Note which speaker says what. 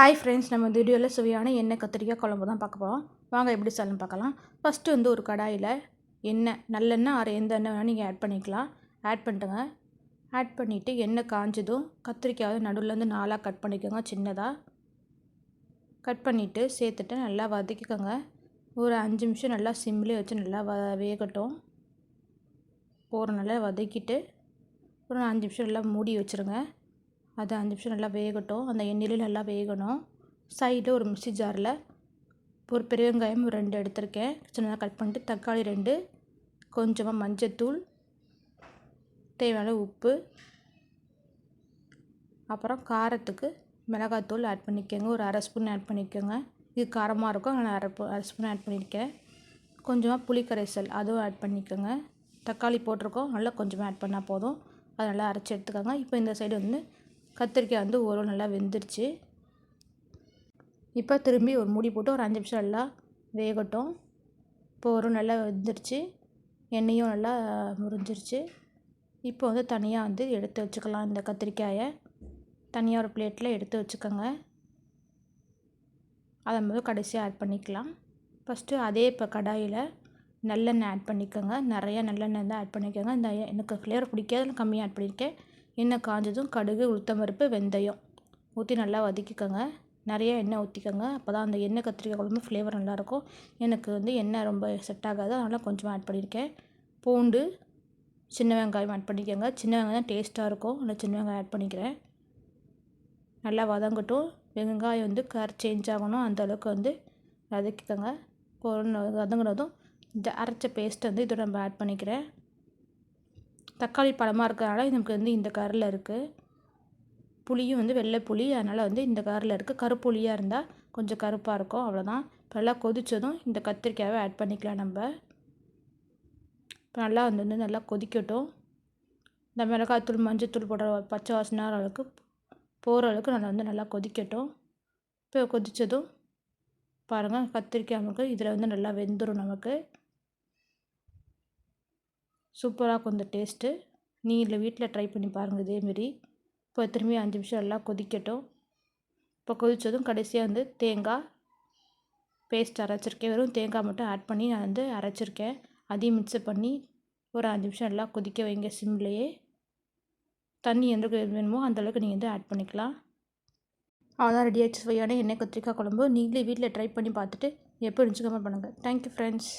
Speaker 1: Hi friends நம்ம வீடியோவில் சுவையான எண்ணெய் கத்திரிக்காய் குழம்பு தான் பார்க்க போகிறோம் வாங்க எப்படி சொல்லணும் பார்க்கலாம். ஃபஸ்ட்டு வந்து ஒரு கடாயில் எண்ணெய் நல்லெண்ணெய் ஆறு எந்த எண்ணெய் வேணால் நீங்கள் ஆட் பண்ணிக்கலாம். ஆட் பண்ணிட்டுங்க. ஆட் பண்ணிவிட்டு எண்ணெய் காஞ்சதும் கத்திரிக்காய் நடுவில் வந்து நாலாக கட் பண்ணிக்கோங்க சின்னதாக கட் பண்ணிவிட்டு சேர்த்துட்டு நல்லா வதக்கிக்கோங்க. ஒரு அஞ்சு நிமிஷம் நல்லா சிம்லேயே வச்சு நல்லா வ வேகட்டும். போகிற நல்லா வதக்கிட்டு ஒரு அஞ்சு நிமிஷம் நல்லா மூடி வச்சுருங்க. அது அஞ்சு நிமிஷம் நல்லா வேகட்டும். அந்த எண்ணெயிலே நல்லா வேகணும். சைடு ஒரு மிக்சி ஜாரில் ஒரு பெரிய வெங்காயம் ரெண்டு எடுத்திருக்கேன். சின்னதாக கட் பண்ணிட்டு தக்காளி ரெண்டு கொஞ்சமாக மஞ்சத்தூள் தேவையான உப்பு அப்புறம் காரத்துக்கு மிளகாத்தூள் ஆட் பண்ணிக்கோங்க. ஒரு அரை ஸ்பூன் ஆட் பண்ணிக்கோங்க. இது காரமாக இருக்கும். நான் அரை அரை ஸ்பூன் ஆட் பண்ணியிருக்கேன் கொஞ்சமாக புளி கரைசல் அதுவும் ஆட் பண்ணிக்கோங்க. தக்காளி போட்டிருக்கோம். நல்லா கொஞ்சமாக ஆட் பண்ணால் போதும். அதை நல்லா அரைச்சி எடுத்துக்கோங்க. இப்போ இந்த சைடு வந்து கத்திரிக்காய் வந்து ஓரளவு நல்லா வெந்துருச்சு. இப்போ திரும்பி ஒரு மூடி போட்டு ஒரு அஞ்சு நிமிஷம் நல்லா வேகட்டும். இப்போ ஒரு நல்லா வெந்துருச்சு. எண்ணெயும் நல்லா முறிஞ்சிருச்சு. இப்போ வந்து தனியாக வந்து எடுத்து வச்சுக்கலாம் இந்த கத்திரிக்காயை. தனியாக ஒரு பிளேட்டில் எடுத்து வச்சுக்கோங்க. அதை வந்து கடைசியாக ஆட் பண்ணிக்கலாம். ஃபஸ்ட்டு அதே இப்போ கடாயில் நல்லெண்ணெய் ஆட் பண்ணிக்கோங்க. நிறையா நல்லெண்ணெய் தான் ஆட் பண்ணிக்கோங்க. இந்த எனக்கு ஃப்ளேவர் பிடிக்காது. கம்மியாக ஆட் பண்ணியிருக்கேன். எண்ணெய் காஞ்சதும் கடுகு உளுத்தம்பருப்பு வெந்தயம். ஊற்றி நல்லா வதக்கிக்கோங்க. நிறைய எண்ணெய் ஊற்றிக்கோங்க அப்போ தான் அந்த எண்ணெய் கத்திரிக்காய் குழம்பு ஃப்ளேவர் நல்லாயிருக்கும். எனக்கு வந்து எண்ணெய் ரொம்ப செட் ஆகாது. அதனால் கொஞ்சமாக ஆட் பண்ணியிருக்கேன். பூண்டு சின்ன வெங்காயம் ஆட் பண்ணிக்கோங்க. சின்ன வெங்காயம் டேஸ்ட்டாக இருக்கும். நான் சின்ன வெங்காயம் ஆட் பண்ணிக்கிறேன். நல்லா வதங்கட்டும். வெங்காயம் வந்து கலர் சேஞ்ச் ஆகணும். அந்தளவுக்கு வந்து வதக்கிக்கோங்க. வதங்கினதும் இந்த அரைச்ச பேஸ்ட்டை வந்து இதோட நம்ம ஆட் பண்ணிக்கிறேன். தக்காளி பழமாக இருக்கிறனால நமக்கு வந்து இந்த கலரில் இருக்குது புளியும் வந்து வெள்ளை புளி அதனால் வந்து இந்த கலரில் இருக்குது கருப்புளியாக இருந்தால் கொஞ்சம் கருப்பாக இருக்கும். அவ்வளோதான் இப்போ நல்லா கொதித்ததும் இந்த கத்திரிக்காயை ஆட் பண்ணிக்கலாம் நம்ம. இப்போ நல்லா வந்து வந்து நல்லா கொதிக்கட்டும். இந்த மிளகாத்தூள் மஞ்சத்தூள் போடுற பச்சை வாசனை அளவுக்கு போகிற அளவுக்கு நல்லா வந்து நல்லா கொதிக்கட்டும். இப்போ கொதித்ததும் பாருங்கள் கத்திரிக்காய் நமக்கு இதில் வந்து நல்லா வெந்துடும் நமக்கு. சூப்பராக இருக்கும் இந்த டேஸ்ட்டு. நீங்கள் வீட்டில் ட்ரை பண்ணி பாருங்கள் இதேமாரி இப்போ திரும்பி அஞ்சு நிமிஷம் எல்லாம் கொதிக்கட்டும். இப்போ கொதித்ததும் கடைசியாக வந்து தேங்காய் பேஸ்ட் அரைச்சிருக்கேன். வெறும் தேங்காய் மட்டும் ஆட் பண்ணி நான் வந்து அரைச்சிருக்கேன். அதையும் மிக்ஸ் பண்ணி ஒரு அஞ்சு நிமிஷம் எல்லாம் கொதிக்க வைங்க சிம்லேயே தண்ணி எந்த வேணுமோ அந்தளவுக்கு நீங்கள் வந்து ஆட் பண்ணிக்கலாம். அவ்வளோதான் ரெடி ஆகிடுச்சு சுவையான எண்ணெய் கத்திரிக்காய் குழம்பு. நீங்களே வீட்டில் ட்ரை பண்ணி பார்த்துட்டு எப்போ இருந்துச்சு கமெண்ட் பண்ணுங்கள் தேங்க்யூ ஃப்ரெண்ட்ஸ்